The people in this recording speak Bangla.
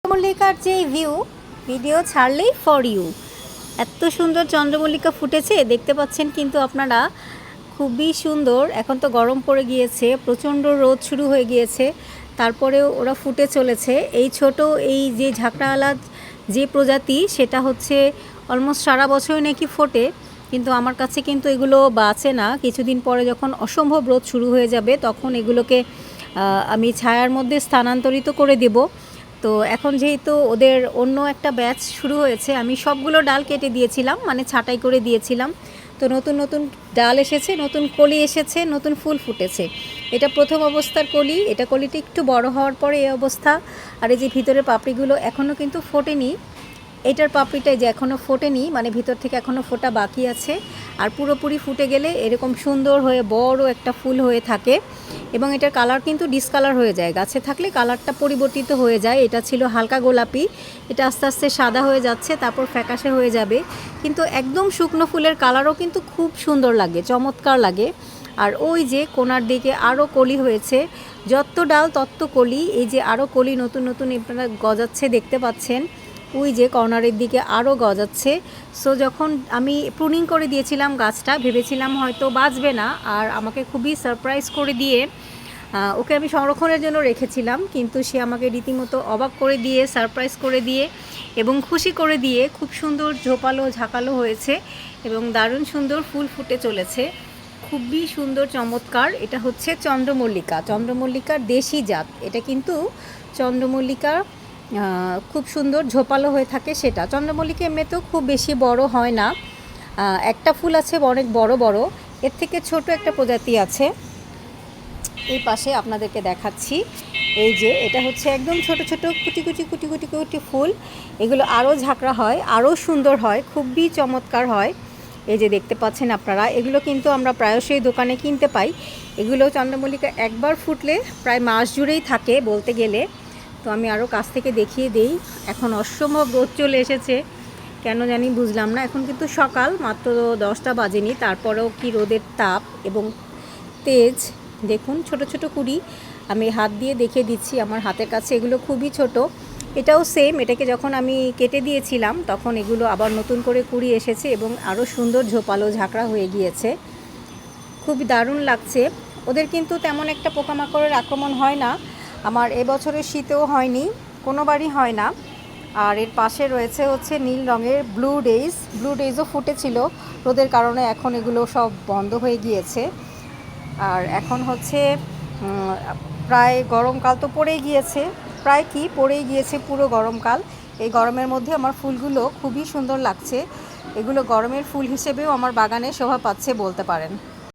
চন্দ্রমল্লিকার যে ভিউ ভিডিও ছাড়লেই ফর ইউ এত সুন্দর চন্দ্রমল্লিকা ফুটেছে, দেখতে পাচ্ছেন কিন্তু আপনারা, খুবই সুন্দর। এখন তো গরম পড়ে গিয়েছে, প্রচণ্ড রোদ শুরু হয়ে গিয়েছে, তারপরেও ওরা ফুটে চলেছে। এই ছোট, এই যে ঝাঁকড়াওয়ালা যে প্রজাতি, সেটা হচ্ছে অলমোস্ট সারা বছরই নাকি ফোটে, কিন্তু আমার কাছে কিন্তু এগুলো বাঁচে না। কিছুদিন পরে যখন অসম্ভব রোদ শুরু হয়ে যাবে, তখন এগুলোকে আমি ছায়ার মধ্যে স্থানান্তরিত করে দেব। তো এখন যেহেতু ওদের অন্য একটা ব্যাচ শুরু হয়েছে, আমি সবগুলো ডাল কেটে দিয়েছিলাম মানে ছাঁটাই করে দিয়েছিলাম। তো নতুন নতুন ডাল এসেছে, নতুন কলি এসেছে, নতুন ফুল ফুটেছে। এটা প্রথম অবস্থার কলি, এটা কলিটা একটু বড় হওয়ার পরে এই অবস্থা। আর এই যে ভিতরে পাপড়িগুলো এখনও কিন্তু ফোটেনি। এটার পাপড়িটা যে এখনও ফোটেনি মানে ভিতর থেকে এখনও ফোটা বাকি আছে। আর পুরোপুরি ফুটে গেলে এরকম সুন্দর হয়ে বড় একটা ফুল হয়ে থাকে। এবং এটার কালার কিন্তু ডিসকালার হয়ে যায়। গাছে থাকলে কালারটা পরিবর্তিত হয়ে যায়। এটা ছিল হালকা গোলাপি। এটা আস্তে আস্তে সাদা হয়ে যাচ্ছে, তারপর ফ্যাকাশে হয়ে যাবে। কিন্তু একদম শুকনো ফুলের কালারও কিন্তু খুব সুন্দর লাগে, চমৎকার লাগে। আর ওই যে কোনার দিকে আরও কলি হয়েছে, যত ডাল তত কলি, এই যে আরও কলি নতুন নতুন আপনারা গজাচ্ছে, দেখতে পাচ্ছেন। ওই যে কর্নারের দিকে আরও গজাচ্ছে। সো যখন আমি প্রুনিং করে দিয়েছিলাম গাছটা, ভেবেছিলাম হয়তো বাঁচবে না, আর আমাকে খুবই সারপ্রাইজ করে দিয়ে ওকে আমি সংরক্ষণের জন্য রেখেছিলাম, কিন্তু সে আমাকে রীতিমতো অবাক করে দিয়ে সারপ্রাইজ করে দিয়ে এবং খুশি করে দিয়ে খুব সুন্দর ঝোপালো, ঝাঁকালো হয়েছে এবং দারুণ সুন্দর ফুল ফুটে চলেছে। খুবই সুন্দর, চমৎকার। এটা হচ্ছে চন্দ্রমল্লিকা। চন্দ্রমল্লিকার দেশি জাত। এটা কিন্তু চন্দ্রমল্লিকা খুব সুন্দর ঝোপালো হয়ে থাকে সেটা। চন্দ্রমল্লিকা এমনিতেও খুব বেশি বড় হয় না। একটা ফুল আছে অনেক বড় বড়। এর থেকে ছোট একটা প্রজাতি আছে। এই পাশে আপনাদেরকে দেখাচ্ছি। এই যে, এটা হচ্ছে একদম ছোট ছোট কুটি কুটি কুটি কুটি কুটি ফুল। এগুলো আরও ঝাঁকড়া হয়, আরও সুন্দর হয়, খুবই চমৎকার হয়। এই যে দেখতে পাচ্ছেন আপনারা, এগুলো কিন্তু আমরা প্রায়শই দোকানে কিনতে পাই। এগুলো চন্দ্রমল্লিকা একবার ফুটলে প্রায় মাস জুড়েই থাকে বলতে গেলে। তো আমি আরও কাছ থেকে দেখিয়ে দেই। এখন অসম্ভব রোদ চলে এসেছে। কেন জানি বুঝলাম না। এখন কিন্তু সকাল, মাত্র দশটা বাজেনি। তারপরেও কি রোদের তাপ এবং তেজ। দেখুন, ছোট ছোট কুড়ি। আমি হাত দিয়ে দেখিয়ে দিচ্ছি, আমার হাতের কাছে এগুলো খুবই ছোট। এটাও সেম এটাকে যখন আমি কেটে দিয়েছিলাম, তখন এগুলো আবার নতুন করে কুড়ি এসেছে এবং আরও সুন্দর ঝোপালো ঝাঁকড়া হয়ে গিয়েছে। খুবই দারুণ লাগছে। ওদের কিন্তু তেমন একটা পোকামাকড়ের আক্রমণ হয় না। আমার এবছরের শীতেও হয়নি, কোনোবারই হয় না। আর এর পাশে রয়েছে হচ্ছে নীল রঙের ব্লু ডেইজ ব্লু ডেইজও ফুটেছিল, রোদের কারণে এখন এগুলো সব বন্ধ হয়ে গিয়েছে। আর এখন হচ্ছে প্রায় গরমকাল তো পড়েই গিয়েছে। প্রায় কি? পড়েই গিয়েছে পুরো গরমকাল। এই গরমের মধ্যে আমার ফুলগুলো খুবই সুন্দর লাগছে। এগুলো গরমের ফুল হিসেবেও আমার বাগানে শোভা পাচ্ছে বলতে পারেন।